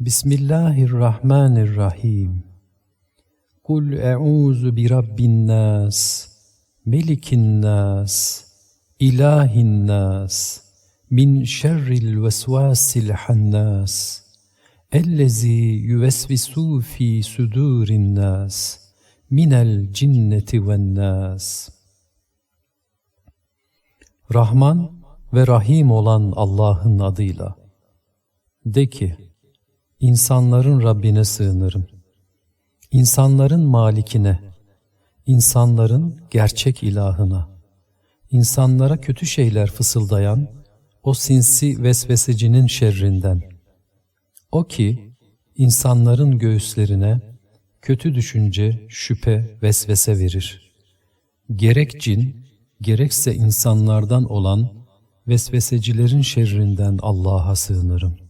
Bismillahirrahmanirrahim. Kul e'ûzu bi rabbin nas, melikin nas, ilahin nas, min şerril vesvasil hannas, ellezî yüvesvisu fi sudurin nas, minel cinneti ven nas. Rahman ve Rahim olan Allah'ın adıyla. De ki, insanların Rabbine sığınırım. İnsanların malikine, insanların gerçek ilahına, insanlara kötü şeyler fısıldayan o sinsi vesvesecinin şerrinden. O ki, insanların göğüslerine kötü düşünce, şüphe, vesvese verir. Gerek cin, gerekse insanlardan olan vesvesecilerin şerrinden Allah'a sığınırım.